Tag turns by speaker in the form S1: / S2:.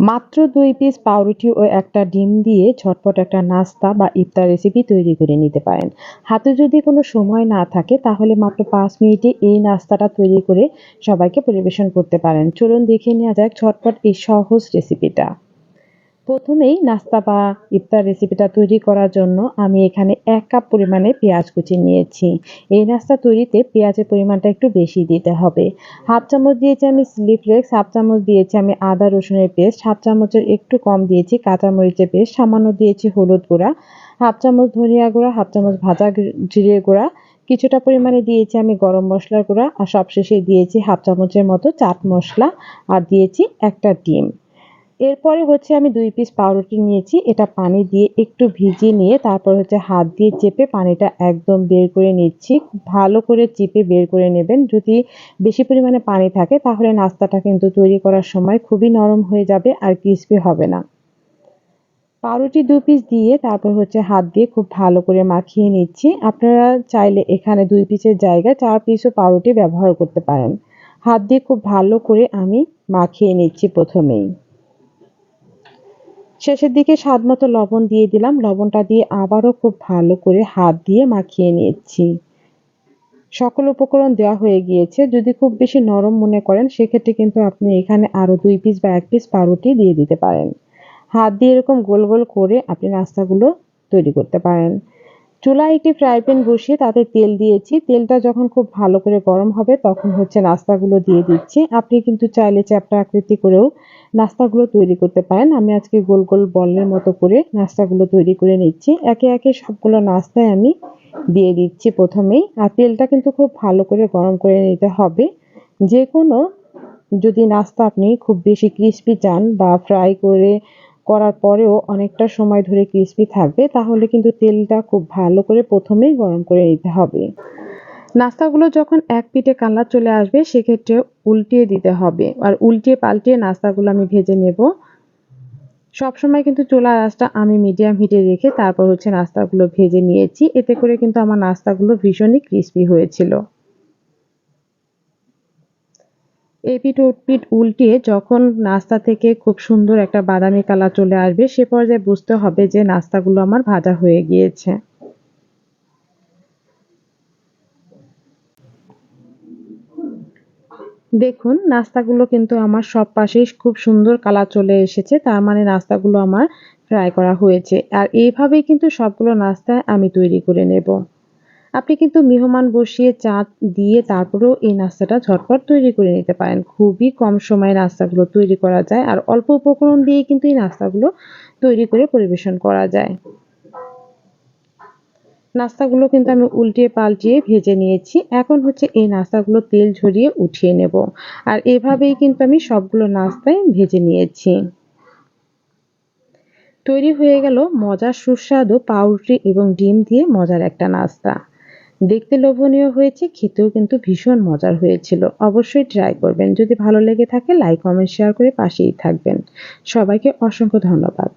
S1: মাত্র দুই পিস পাউরুটি ও একটা ডিম দিয়ে ঝটপট একটা নাস্তা বা ইফতার রেসিপি তৈরি করে নিতে পারেন। হাতে যদি কোনো সময় না থাকে, তাহলে মাত্র পাঁচ মিনিটে এই নাস্তাটা তৈরি করে সবাইকে পরিবেশন করতে পারেন। চলুন দেখে নেওয়া যাক ঝটপট এই সহজ রেসিপিটা প্রথমেই নাস্তা বা ইফতার রেসিপিটা তৈরি করার জন্য আমি এখানে এক কাপ পরিমাণে পেঁয়াজ কুচি নিয়েছি। এই নাস্তা তৈরিতে পেঁয়াজের পরিমাণটা একটু বেশি দিতে হবে। হাফ চামচ দিয়েছি আমি স্লিপলেক্স হাফ চামচ দিয়েছি আমি আদা রসুনের পেস্ট, হাফ চামচের একটু কম দিয়েছি কাঁচামরিচের পেস্ট, সামান্য দিয়েছি হলুদ গুঁড়া, হাফ চামচ ধনিয়া গুঁড়া, হাফ চামচ ভাজা জিরে গুঁড়া, কিছুটা পরিমাণে দিয়েছি আমি গরম মশলার গুঁড়া, আর সবশেষে দিয়েছি হাফ চামচের মতো চাট মশলা, আর দিয়েছি একটা ডিম। এরপরে হচ্ছে আমি দুই পিস পাউরুটি নিয়েছি, এটা পানি দিয়ে একটু ভিজিয়ে নিয়ে তারপর হচ্ছে হাত দিয়ে চেপে পানিটা একদম বের করে নিচ্ছি। ভালো করে চেপে বের করে নেবেন। যদি বেশি পরিমাণে পানি থাকে তাহলে নাস্তাটা কিন্তু তৈরি করার সময় খুবই নরম হয়ে যাবে আর ক্রিসপি হবে না। পাউরুটি দু পিস দিয়ে তারপর হচ্ছে হাত দিয়ে খুব ভালো করে মাখিয়ে নিচ্ছি। আপনারা চাইলে এখানে দুই পিসের জায়গায় চার পিসও পাউরুটি ব্যবহার করতে পারেন। হাত দিয়ে খুব ভালো করে আমি মাখিয়ে নিচ্ছি প্রথমেই। শেষের দিকে স্বাদ মতো লবণ দিয়ে দিলাম। লবণটা দিয়ে আবারও খুব ভালো করে হাত দিয়ে মাখিয়ে নিয়েছি সকল উপকরণ দেওয়া হয়ে গিয়েছে। যদি খুব বেশি নরম মনে করেন, সেক্ষেত্রে কিন্তু আপনি এখানে আরও দুই পিস বা এক পিস পাউরুটি দিয়ে দিতে পারেন। হাত দিয়ে এরকম গোল গোল করে আপনি নাস্তাগুলো তৈরি করতে পারেন। চুলায় একটি ফ্রাই প্যান বসিয়ে তাতে তেল দিয়েছি। তেলটা যখন খুব ভালো করে গরম হবে, তখন হচ্ছে নাস্তাগুলো দিয়ে দিচ্ছি। আপনি কিন্তু চাইলে চ্যাপটা আকৃতি করেও নাস্তাগুলো তৈরি করতে পারেন। আমি আজকে গোল গোল বলের মতো করে নাস্তাগুলো তৈরি করে নিচ্ছি। একে একে সবগুলো নাস্তায় আমি দিয়ে দিচ্ছি প্রথমেই। আর তেলটা কিন্তু খুব ভালো করে গরম করে নিতে হবে। যে কোনো যদি নাস্তা আপনি খুব বেশি ক্রিস্পি চান বা ফ্রাই করে করার পরেও অনেকটা সময় ধরে ক্রিস্পি থাকবে, তাহলে কিন্তু তেলটা খুব ভালো করে প্রথমেই গরম করে নিতে হবে। নাস্তাগুলো যখন এক পিঠে কালার চলে আসবে, সেক্ষেত্রে উল্টিয়ে দিতে হবে। আর উল্টিয়ে পাল্টিয়ে নাস্তাগুলো আমি ভেজে নেব। সবসময় কিন্তু চুলার আঁচটা আমি মিডিয়াম হিটে রেখে তারপর হচ্ছে নাস্তাগুলো ভেজে নিয়েছি। এতে করে কিন্তু আমার নাস্তাগুলো ভীষণই ক্রিস্পি হয়েছিল। এপিট উল্টিয়ে যখন নাস্তা থেকে খুব সুন্দর একটা বাদামি কালার চলে আসবে, সে পর্যায়ে বুঝতে হবে যে নাস্তাগুলো আমার ভাজা হয়ে গিয়েছে। দেখুন, নাস্তাগুলো কিন্তু আমার সব পাশেই খুব সুন্দর কালার চলে এসেছে, তার মানে নাস্তাগুলো আমার ফ্রাই করা হয়েছে। আর এইভাবেই কিন্তু সবগুলো নাস্তা আমি তৈরি করে নেব। আপনি কিন্তু মেহমান বসিয়ে চা দিয়ে তারপরেও এই নাস্তাটা ঝটপট তৈরি করে নিতে পারেন। খুবই কম সময়ে নাস্তাগুলো তৈরি করা যায় আর অল্প উপকরণ দিয়ে কিন্তু এই নাস্তাগুলো তৈরি করে পরিবেশন করা যায়। নাস্তাগুলো কিন্তু আমি উল্টিয়ে পাল্টিয়ে ভেজে নিয়েছি। এখন হচ্ছে এই নাস্তাগুলো তেল ঝরিয়ে উঠিয়ে নেব। আর এভাবেই কিন্তু আমি সবগুলো নাস্তায় ভেজে নিয়েছি। তৈরি হয়ে গেল মজার সুস্বাদু পাউরুটি এবং ডিম দিয়ে মজার একটা নাস্তা। দেখতে লোভনীয় হয়েছে, খেতেও কিন্তু ভীষণ মজার হয়েছিল। অবশ্যই ট্রাই করবেন। যদি ভালো লেগে থাকে লাইক কমেন্ট শেয়ার করে পাশেই থাকবেন। সবাইকে অসংখ্য ধন্যবাদ।